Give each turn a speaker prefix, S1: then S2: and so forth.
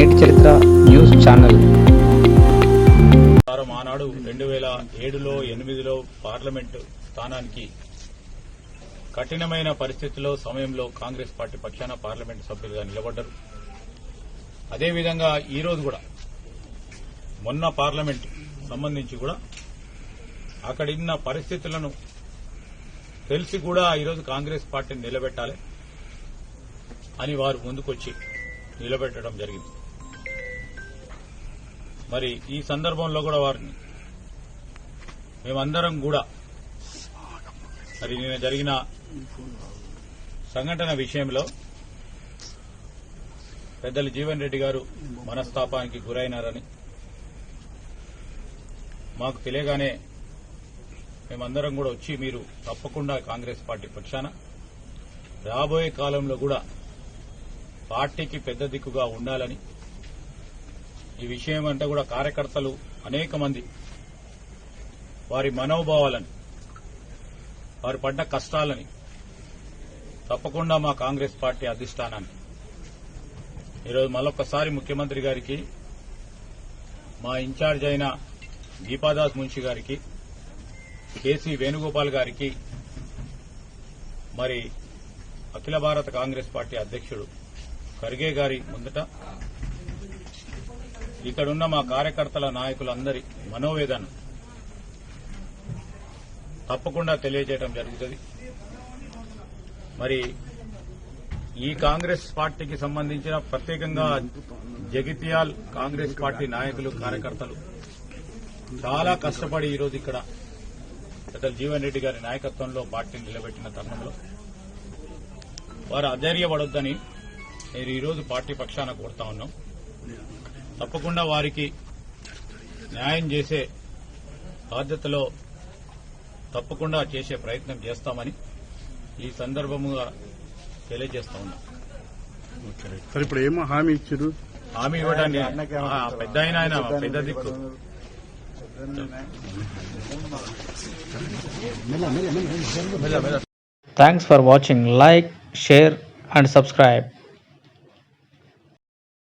S1: నేటి చరిత్ర news channel. ఆనాడు రెండు వేల ఏడులో ఎనిమిదిలో పార్లమెంట్ స్థానానికి కఠినమైన పరిస్థితుల్లో సమయంలో కాంగ్రెస్ పార్టీ పక్షాన పార్లమెంటు సభ్యులుగా నిలబడ్డారు. అదేవిధంగా ఈ రోజు కూడా మొన్న పార్లమెంట్ సంబంధించి కూడా అక్కడిన్న పరిస్థితులను తెలిసి కూడా ఈరోజు కాంగ్రెస్ పార్టీని నిలబెట్టాలి అని వారు ముందుకొచ్చి నిలబెట్టడం జరిగింది. మరి ఈ సందర్భంలో కూడా వారిని. మేమందరం కూడా మరి నిన్న జరిగిన సంఘటన విషయంలో పెద్దలు జీవన్ రెడ్డి గారు మనస్తాపానికి గురైనారని మాకు తెలియగానే మేమందరం కూడా వచ్చి మీరు తప్పకుండా కాంగ్రెస్ పార్టీ పక్షాన రాబోయే కాలంలో కూడా పార్టీకి పెద్ద దిక్కుగా ఉండాలని ఈ విషయం అంటే కూడా కార్యకర్తలు అనేక మంది వారి మనోభావాలని వారు పడ్డ కష్టాలని తప్పకుండా మా కాంగ్రెస్ పార్టీ అధిష్టానాన్ని. ఈరోజు మరొకసారి ముఖ్యమంత్రి గారికి మా ఇన్ఛార్జ్ అయిన దీపాదాస్ మున్షి గారికి కేసీ వేణుగోపాల్ గారికి మరి అఖిల భారత కాంగ్రెస్ పార్టీ అధ్యక్షుడు ఖర్గే గారి ముందట ఇక్కడున్న మా కార్యకర్తల నాయకులందరి మనోవేదన తప్పకుండా తెలియజేయడం జరుగుతుంది. మరి ఈ కాంగ్రెస్ పార్టీకి సంబంధించిన ప్రత్యేకంగా జగిత్యాల్ కాంగ్రెస్ పార్టీ నాయకులు కార్యకర్తలు చాలా కష్టపడి ఈరోజు ఇక్కడ పెద్దలు జీవన్ రెడ్డి గారి నాయకత్వంలో పార్టీని నిలబెట్టిన తరుణంలో. వారు అధైర్యపడొద్దని నేను ఈరోజు పార్టీ పక్షాన కోరుతా ఉన్నాం. తప్పకుండా వారికి న్యాయం చేసే బాధ్యతలో తప్పకుండా చేసే ప్రయత్నం చేస్తామని ఈ సందర్భముగా తెలియజేస్తా ఉన్నాం.
S2: సార్ ఇప్పుడు ఏమో హామీ ఇచ్చారు?
S1: హామీ ఇవ్వడానికి ఆ పెద్ద ఆయన ఆయన పెద్ద దిక్కు.
S3: Thanks for watching. Like, share, and subscribe.